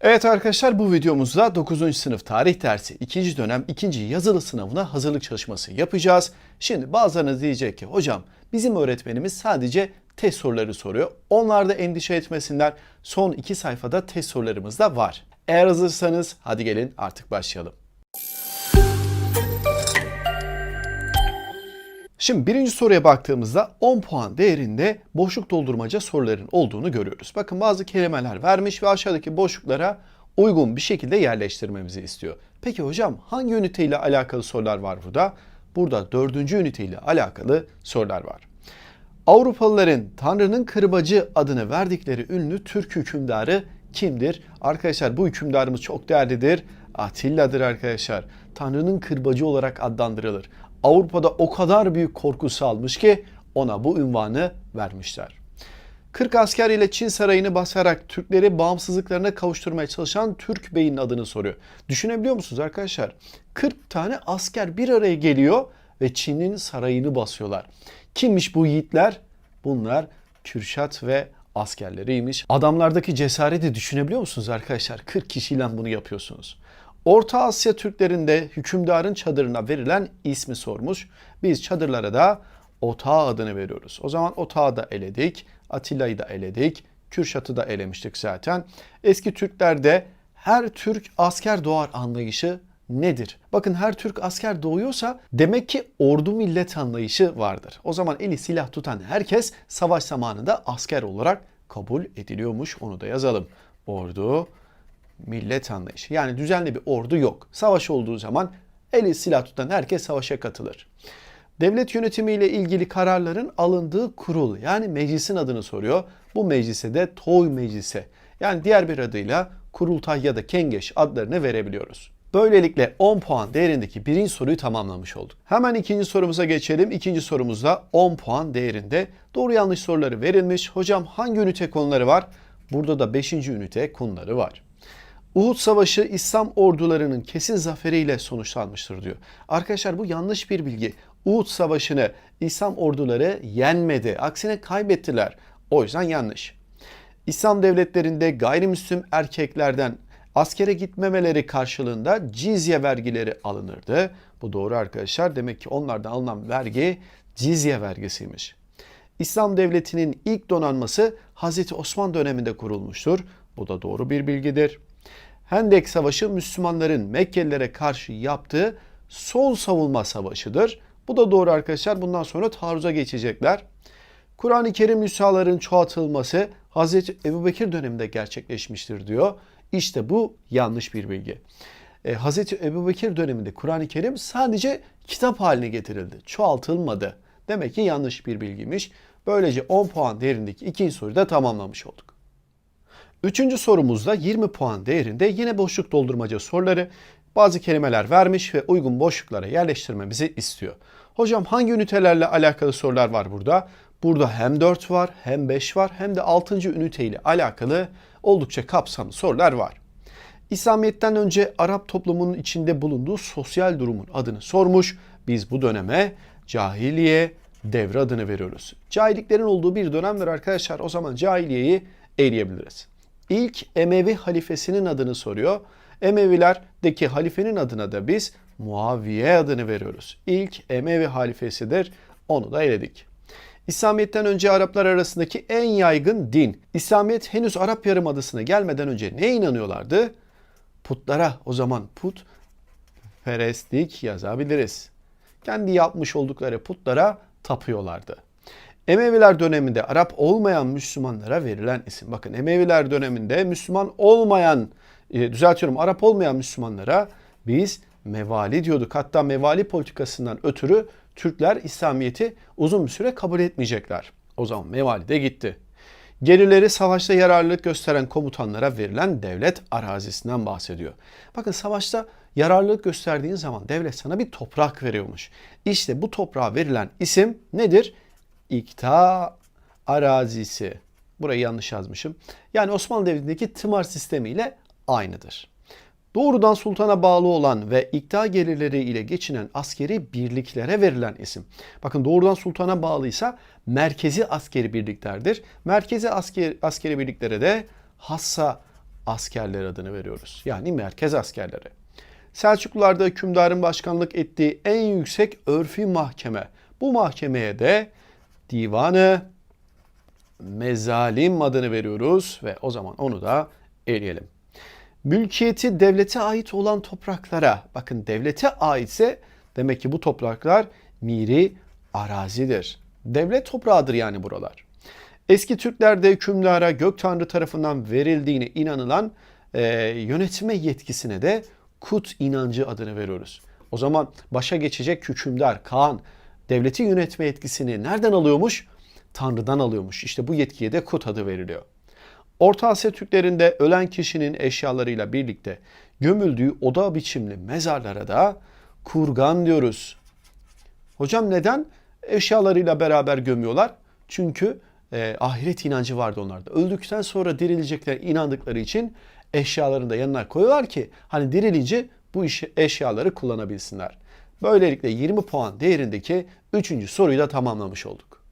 Evet arkadaşlar bu videomuzda 9. sınıf tarih dersi 2. dönem 2. yazılı sınavına hazırlık çalışması yapacağız. Şimdi bazılarınız diyecek ki hocam bizim öğretmenimiz sadece test soruları soruyor. Onlar da endişe etmesinler. Son 2 sayfada test sorularımız da var. Eğer hazırsanız hadi gelin artık başlayalım. Şimdi birinci soruya baktığımızda 10 puan değerinde boşluk doldurmaca soruların olduğunu görüyoruz. Bakın bazı kelimeler vermiş ve aşağıdaki boşluklara uygun bir şekilde yerleştirmemizi istiyor. Peki hocam hangi üniteyle alakalı sorular var burada? Burada dördüncü üniteyle alakalı sorular var. Avrupalıların Tanrı'nın kırbacı adını verdikleri ünlü Türk hükümdarı kimdir? Arkadaşlar bu hükümdarımız çok değerlidir. Atilla'dır arkadaşlar. Tanrı'nın kırbacı olarak adlandırılır. Avrupa'da o kadar büyük korku salmış ki ona bu ünvanı vermişler. 40 asker ile Çin sarayını basarak Türkleri bağımsızlıklarına kavuşturmaya çalışan Türk Bey'in adını soruyor. Düşünebiliyor musunuz arkadaşlar? 40 tane asker bir araya geliyor ve Çin'in sarayını basıyorlar. Kimmiş bu yiğitler? Bunlar Kürşat ve askerleriymiş. Adamlardaki cesareti düşünebiliyor musunuz arkadaşlar? 40 kişiyle bunu yapıyorsunuz. Orta Asya Türklerinde hükümdarın çadırına verilen ismi sormuş. Biz çadırlara da Otağı adını veriyoruz. O zaman Otağı da eledik. Atilla'yı da eledik. Kürşat'ı da elemiştik zaten. Eski Türklerde her Türk asker doğar anlayışı nedir? Bakın her Türk asker doğuyorsa demek ki ordu millet anlayışı vardır. O zaman eli silah tutan herkes savaş zamanında asker olarak kabul ediliyormuş. Onu da yazalım. Ordu millet anlayışı. Yani düzenli bir ordu yok. Savaş olduğu zaman eli silah tutan herkes savaşa katılır. Devlet yönetimiyle ilgili kararların alındığı kurul yani meclisin adını soruyor. Bu meclise de Toy Meclisi yani diğer bir adıyla Kurultay ya da Kengeş adlarını verebiliyoruz. Böylelikle 10 puan değerindeki birinci soruyu tamamlamış olduk. Hemen ikinci sorumuza geçelim. İkinci sorumuzda 10 puan değerinde doğru yanlış soruları verilmiş. Hocam hangi ünite konuları var? Burada da 5. ünite konuları var. Uhud Savaşı İslam ordularının kesin zaferiyle sonuçlanmıştır diyor. Arkadaşlar bu yanlış bir bilgi. Uhud Savaşı'nı İslam orduları yenmedi. Aksine kaybettiler. O yüzden yanlış. İslam devletlerinde gayrimüslim erkeklerden askere gitmemeleri karşılığında cizye vergileri alınırdı. Bu doğru arkadaşlar. Demek ki onlardan alınan vergi cizye vergisiymiş. İslam devletinin ilk donanması Hazreti Osman döneminde kurulmuştur. Bu da doğru bir bilgidir. Hendek Savaşı Müslümanların Mekkelilere karşı yaptığı son savunma savaşıdır. Bu da doğru arkadaşlar. Bundan sonra taarruza geçecekler. Kur'an-ı Kerim nüshaların çoğaltılması Hazreti Ebubekir döneminde gerçekleşmiştir diyor. İşte bu yanlış bir bilgi. E, Hazreti Ebubekir döneminde Kur'an-ı Kerim sadece kitap haline getirildi. Çoğaltılmadı. Demek ki yanlış bir bilgiymiş. Böylece 10 puan değerindeki ikinci soruyu da tamamlamış olduk. Üçüncü sorumuzda 20 puan değerinde yine boşluk doldurmaca soruları bazı kelimeler vermiş ve uygun boşluklara yerleştirmemizi istiyor. Hocam hangi ünitelerle alakalı sorular var burada? Burada hem 4 var hem 5 var hem de 6. ünite ile alakalı oldukça kapsamlı sorular var. İslamiyet'ten önce Arap toplumunun içinde bulunduğu sosyal durumun adını sormuş. Biz bu döneme cahiliye devre adını veriyoruz. Cahilliklerin olduğu bir dönemdir arkadaşlar. O zaman cahiliyeyi eleyebiliriz. İlk Emevi halifesinin adını soruyor. Emevilerdeki halifenin adına da biz Muaviye adını veriyoruz. İlk Emevi halifesidir. Onu da eledik. İslamiyet'ten önce Araplar arasındaki en yaygın din. İslamiyet henüz Arap Yarımadası'na gelmeden önce neye inanıyorlardı? Putlara. O zaman put perestlik yazabiliriz. Kendi yapmış oldukları putlara tapıyorlardı. Emeviler döneminde Arap olmayan Müslümanlara verilen isim. Bakın Emeviler döneminde Müslüman olmayan, e, düzeltiyorum Arap olmayan Müslümanlara biz mevali diyorduk. Hatta mevali politikasından ötürü Türkler İslamiyet'i uzun bir süre kabul etmeyecekler. O zaman mevali de gitti. Gerileri savaşta yararlılık gösteren komutanlara verilen devlet arazisinden bahsediyor. Bakın savaşta yararlılık gösterdiğin zaman devlet sana bir toprak veriyormuş. İşte bu toprağa verilen isim nedir? İkta arazisi. Burayı yanlış yazmışım. Yani Osmanlı Devleti'ndeki tımar sistemiyle aynıdır. Doğrudan sultana bağlı olan ve ikta gelirleri ile geçinen askeri birliklere verilen isim. Bakın doğrudan sultana bağlıysa merkezi askeri birliklerdir. Merkezi asker, askeri birliklere de hassa askerleri adını veriyoruz. Yani merkez askerleri. Selçuklularda hükümdarın başkanlık ettiği en yüksek örfi mahkeme. Bu mahkemeye de divanı mezalim adını veriyoruz ve o zaman onu da eleyelim. Mülkiyeti devlete ait olan topraklara, bakın devlete aitse demek ki bu topraklar miri arazidir. Devlet toprağıdır yani buralar. Eski Türklerde hükümdara gök tanrı tarafından verildiğine inanılan e, yönetme yetkisine de kut inancı adını veriyoruz. O zaman başa geçecek hükümdar, Kaan devleti yönetme yetkisini nereden alıyormuş? Tanrı'dan alıyormuş. İşte bu yetkiye de kut adı veriliyor. Orta Asya Türklerinde ölen kişinin eşyalarıyla birlikte gömüldüğü oda biçimli mezarlara da kurgan diyoruz. Hocam neden eşyalarıyla beraber gömüyorlar? Çünkü e, ahiret inancı vardı onlarda. Öldükten sonra dirilecekler inandıkları için eşyalarını da yanına koyuyorlar ki hani dirilince bu iş, eşyaları kullanabilsinler. Böylelikle 20 puan değerindeki 3. soruyu da tamamlamış olduk.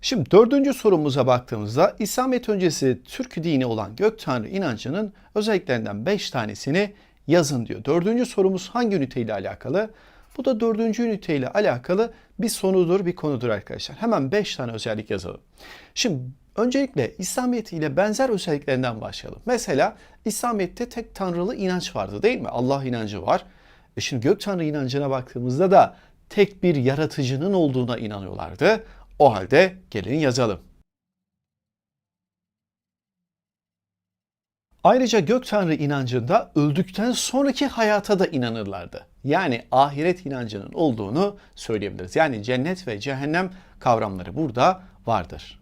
Şimdi dördüncü sorumuza baktığımızda İslamiyet öncesi Türk dini olan gök tanrı inancının özelliklerinden 5 tanesini yazın diyor. Dördüncü sorumuz hangi üniteyle alakalı? Bu da dördüncü üniteyle alakalı bir sonudur, bir konudur arkadaşlar. Hemen 5 tane özellik yazalım. Şimdi öncelikle İslamiyet ile benzer özelliklerinden başlayalım. Mesela İslamiyet'te tek tanrılı inanç vardı değil mi? Allah inancı var. E şimdi gök tanrı inancına baktığımızda da tek bir yaratıcının olduğuna inanıyorlardı. O halde gelin yazalım. Ayrıca gök tanrı inancında öldükten sonraki hayata da inanırlardı. Yani ahiret inancının olduğunu söyleyebiliriz. Yani cennet ve cehennem kavramları burada vardır.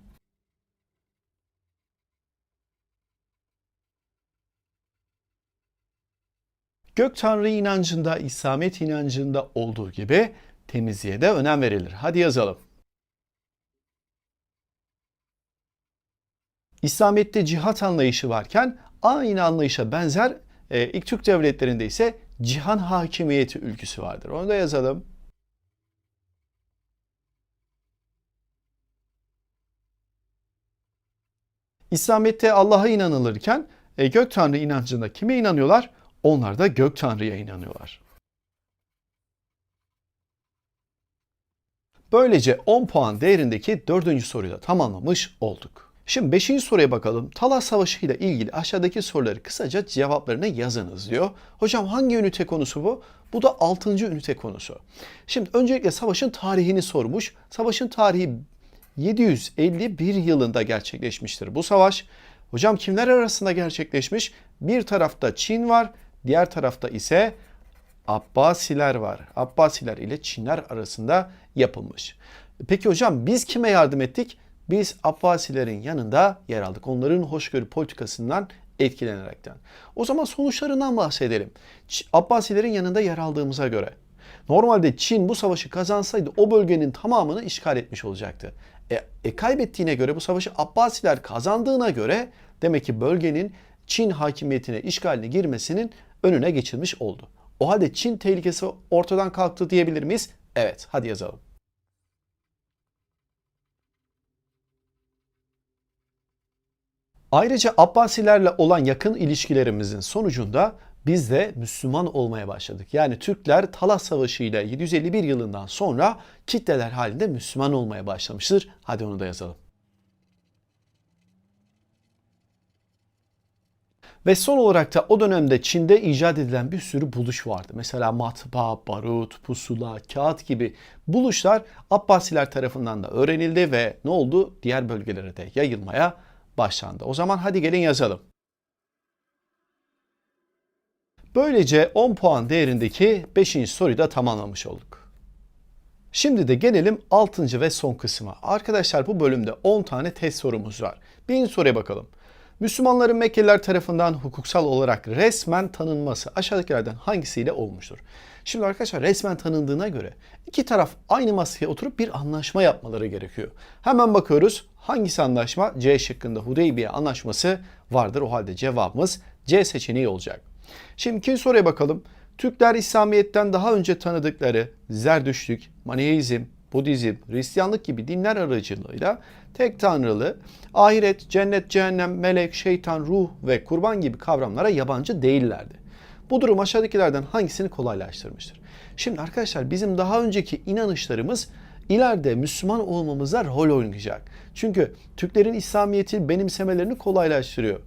Gök tanrı inancında, İslamiyet inancında olduğu gibi temizliğe de önem verilir. Hadi yazalım. İslamiyet'te cihat anlayışı varken aynı anlayışa benzer e, ilk Türk devletlerinde ise cihan hakimiyeti ülküsü vardır. Onu da yazalım. İslamiyet'te Allah'a inanılırken e, gök tanrı inancında kime inanıyorlar? Onlar da gök tanrıya inanıyorlar. Böylece 10 puan değerindeki dördüncü soruyu da tamamlamış olduk. Şimdi 5. soruya bakalım. Talas Savaşı ile ilgili aşağıdaki soruları kısaca cevaplarını yazınız diyor. Hocam hangi ünite konusu bu? Bu da 6. ünite konusu. Şimdi öncelikle savaşın tarihini sormuş. Savaşın tarihi 751 yılında gerçekleşmiştir bu savaş. Hocam kimler arasında gerçekleşmiş? Bir tarafta Çin var, diğer tarafta ise Abbasiler var. Abbasiler ile Çinler arasında yapılmış. Peki hocam biz kime yardım ettik? Biz Abbasilerin yanında yer aldık. Onların hoşgörü politikasından etkilenerekten. O zaman sonuçlarından bahsedelim. Abbasilerin yanında yer aldığımıza göre normalde Çin bu savaşı kazansaydı o bölgenin tamamını işgal etmiş olacaktı. E, e kaybettiğine göre bu savaşı Abbasiler kazandığına göre demek ki bölgenin Çin hakimiyetine, işgaline girmesinin önüne geçilmiş oldu. O halde Çin tehlikesi ortadan kalktı diyebilir miyiz? Evet, hadi yazalım. Ayrıca Abbasilerle olan yakın ilişkilerimizin sonucunda biz de Müslüman olmaya başladık. Yani Türkler Talas Savaşı ile 751 yılından sonra kitleler halinde Müslüman olmaya başlamıştır. Hadi onu da yazalım. Ve son olarak da o dönemde Çin'de icat edilen bir sürü buluş vardı. Mesela matbaa, barut, pusula, kağıt gibi buluşlar Abbasiler tarafından da öğrenildi ve ne oldu? Diğer bölgelere de yayılmaya başlandı. O zaman hadi gelin yazalım. Böylece 10 puan değerindeki 5. soruyu da tamamlamış olduk. Şimdi de gelelim 6. ve son kısma. Arkadaşlar bu bölümde 10 tane test sorumuz var. Birinci soruya bakalım. Müslümanların Mekkeliler tarafından hukuksal olarak resmen tanınması aşağıdakilerden hangisiyle olmuştur? Şimdi arkadaşlar resmen tanındığına göre iki taraf aynı masaya oturup bir anlaşma yapmaları gerekiyor. Hemen bakıyoruz hangisi anlaşma? C şıkkında Hudeybiye anlaşması vardır. O halde cevabımız C seçeneği olacak. Şimdi ikinci soruya bakalım. Türkler İslamiyet'ten daha önce tanıdıkları Zerdüştlük, Maniheizm, Budizm, Hristiyanlık gibi dinler aracılığıyla tek tanrılı, ahiret, cennet, cehennem, melek, şeytan, ruh ve kurban gibi kavramlara yabancı değillerdi. Bu durum aşağıdakilerden hangisini kolaylaştırmıştır? Şimdi arkadaşlar bizim daha önceki inanışlarımız ileride Müslüman olmamıza rol oynayacak. Çünkü Türklerin İslamiyet'i benimsemelerini kolaylaştırıyor.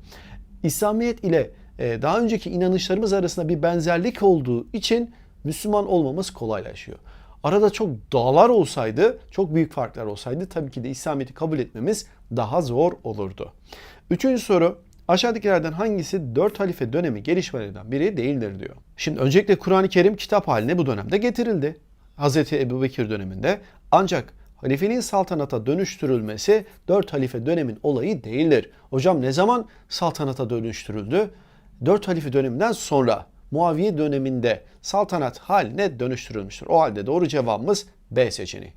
İslamiyet ile e, daha önceki inanışlarımız arasında bir benzerlik olduğu için Müslüman olmamız kolaylaşıyor. Arada çok dağlar olsaydı, çok büyük farklar olsaydı tabii ki de İslamiyet'i kabul etmemiz daha zor olurdu. Üçüncü soru, aşağıdakilerden hangisi dört halife dönemi gelişmelerinden biri değildir diyor. Şimdi öncelikle Kur'an-ı Kerim kitap haline bu dönemde getirildi. Hz. Ebu Bekir döneminde. Ancak halifeliğin saltanata dönüştürülmesi dört halife dönemin olayı değildir. Hocam ne zaman saltanata dönüştürüldü? Dört halife döneminden sonra Muaviye döneminde saltanat haline dönüştürülmüştür. O halde doğru cevabımız B seçeneği.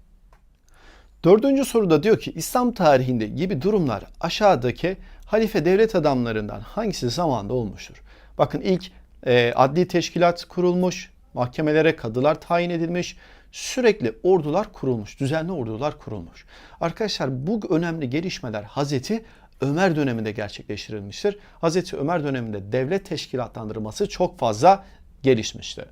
Dördüncü soruda diyor ki İslam tarihinde gibi durumlar aşağıdaki halife devlet adamlarından hangisi zamanda olmuştur? Bakın ilk e, adli teşkilat kurulmuş, mahkemelere kadılar tayin edilmiş, sürekli ordular kurulmuş, düzenli ordular kurulmuş. Arkadaşlar bu önemli gelişmeler Hazreti Ömer döneminde gerçekleştirilmiştir. Hazreti Ömer döneminde devlet teşkilatlandırması çok fazla gelişmişti.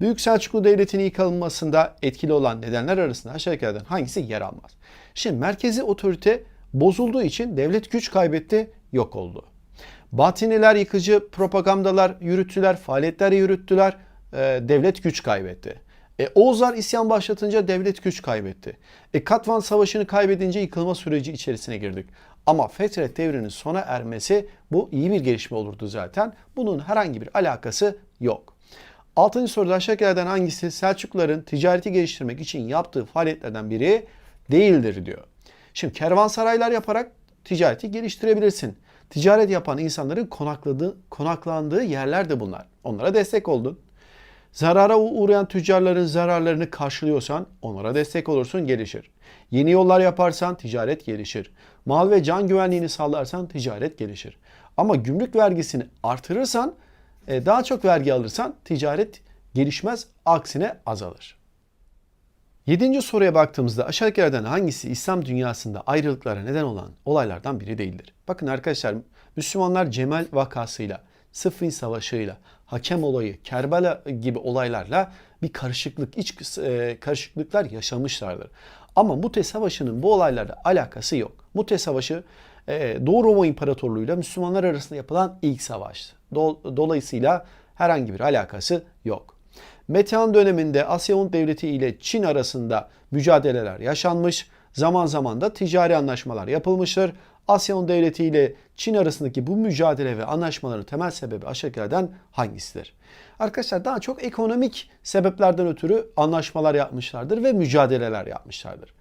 Büyük Selçuklu Devleti'nin yıkılmasında etkili olan nedenler arasında aşağıdakilerden hangisi yer almaz? Şimdi merkezi otorite bozulduğu için devlet güç kaybetti, yok oldu. Batiniler yıkıcı propagandalar yürüttüler, faaliyetler yürüttüler, e, devlet güç kaybetti. E, Oğuzlar isyan başlatınca devlet güç kaybetti. E, Katvan Savaşı'nı kaybedince yıkılma süreci içerisine girdik. Ama Fetret devrinin sona ermesi bu iyi bir gelişme olurdu zaten. Bunun herhangi bir alakası yok. Altıncı soruda aşağıdakilerden hangisi Selçukluların ticareti geliştirmek için yaptığı faaliyetlerden biri değildir diyor. Şimdi kervansaraylar yaparak ticareti geliştirebilirsin. Ticaret yapan insanların konakladığı, konaklandığı yerler de bunlar. Onlara destek oldun. Zarara uğrayan tüccarların zararlarını karşılıyorsan onlara destek olursun gelişir. Yeni yollar yaparsan ticaret gelişir. Mal ve can güvenliğini sağlarsan ticaret gelişir. Ama gümrük vergisini artırırsan e, daha çok vergi alırsan ticaret gelişmez aksine azalır. Yedinci soruya baktığımızda aşağıdakilerden hangisi İslam dünyasında ayrılıklara neden olan olaylardan biri değildir? Bakın arkadaşlar Müslümanlar Cemal vakasıyla, Sıffin Savaşı'yla, hakem olayı, Kerbela gibi olaylarla bir karışıklık, iç e, karışıklıklar yaşamışlardır. Ama Mute Savaşı'nın bu olaylarla alakası yok. Mute Savaşı e, Doğu Roma İmparatorluğu'yla Müslümanlar arasında yapılan ilk savaştı. Dolayısıyla herhangi bir alakası yok. Metehan döneminde Asya Devleti ile Çin arasında mücadeleler yaşanmış. Zaman zaman da ticari anlaşmalar yapılmıştır. Asya Devleti ile Çin arasındaki bu mücadele ve anlaşmaların temel sebebi aşağıdakilerden hangisidir? Arkadaşlar daha çok ekonomik sebeplerden ötürü anlaşmalar yapmışlardır ve mücadeleler yapmışlardır.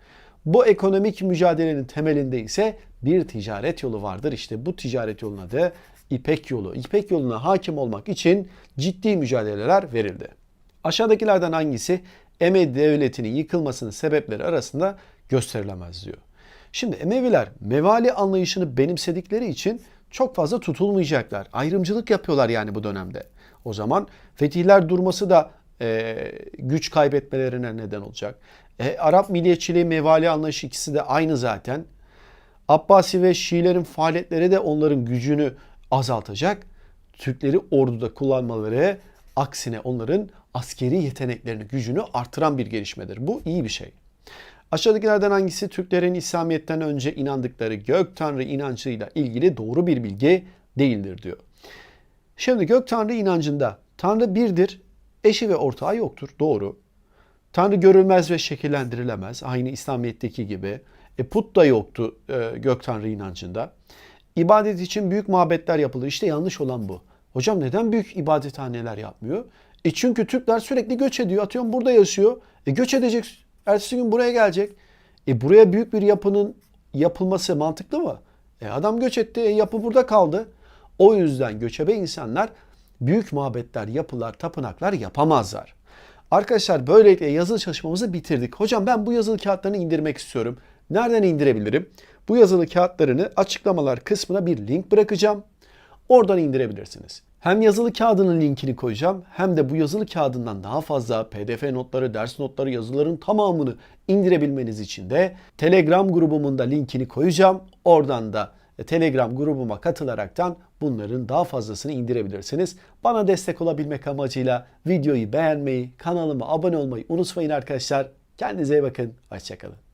Bu ekonomik mücadelenin temelinde ise bir ticaret yolu vardır. İşte bu ticaret yoluna adı İpek yolu. İpek yoluna hakim olmak için ciddi mücadeleler verildi. Aşağıdakilerden hangisi Emevi devletinin yıkılmasının sebepleri arasında gösterilemez diyor. Şimdi Emeviler mevali anlayışını benimsedikleri için çok fazla tutulmayacaklar. Ayrımcılık yapıyorlar yani bu dönemde. O zaman fetihler durması da e, güç kaybetmelerine neden olacak. E, Arap milliyetçiliği, mevali anlayışı ikisi de aynı zaten. Abbasi ve Şiilerin faaliyetleri de onların gücünü azaltacak. Türkleri orduda kullanmaları aksine onların askeri yeteneklerini, gücünü artıran bir gelişmedir. Bu iyi bir şey. Aşağıdakilerden hangisi Türklerin İslamiyet'ten önce inandıkları gök tanrı inancıyla ilgili doğru bir bilgi değildir diyor. Şimdi gök tanrı inancında tanrı birdir, eşi ve ortağı yoktur. Doğru. Tanrı görülmez ve şekillendirilemez. Aynı İslamiyet'teki gibi. E, put da yoktu e, gök tanrı inancında. İbadet için büyük mabetler yapılır. İşte yanlış olan bu. Hocam neden büyük ibadethaneler yapmıyor? E çünkü Türkler sürekli göç ediyor. Atıyorum burada yaşıyor. E göç edecek. Ertesi gün buraya gelecek. E buraya büyük bir yapının yapılması mantıklı mı? E adam göç etti. E yapı burada kaldı. O yüzden göçebe insanlar büyük mabetler, yapılar, tapınaklar yapamazlar. Arkadaşlar böylelikle yazılı çalışmamızı bitirdik. Hocam ben bu yazılı kağıtlarını indirmek istiyorum. Nereden indirebilirim? Bu yazılı kağıtlarını açıklamalar kısmına bir link bırakacağım. Oradan indirebilirsiniz. Hem yazılı kağıdının linkini koyacağım hem de bu yazılı kağıdından daha fazla pdf notları, ders notları, yazıların tamamını indirebilmeniz için de Telegram grubumun da linkini koyacağım. Oradan da Telegram grubuma katılaraktan bunların daha fazlasını indirebilirsiniz. Bana destek olabilmek amacıyla videoyu beğenmeyi, kanalıma abone olmayı unutmayın arkadaşlar. Kendinize iyi bakın. Hoşçakalın.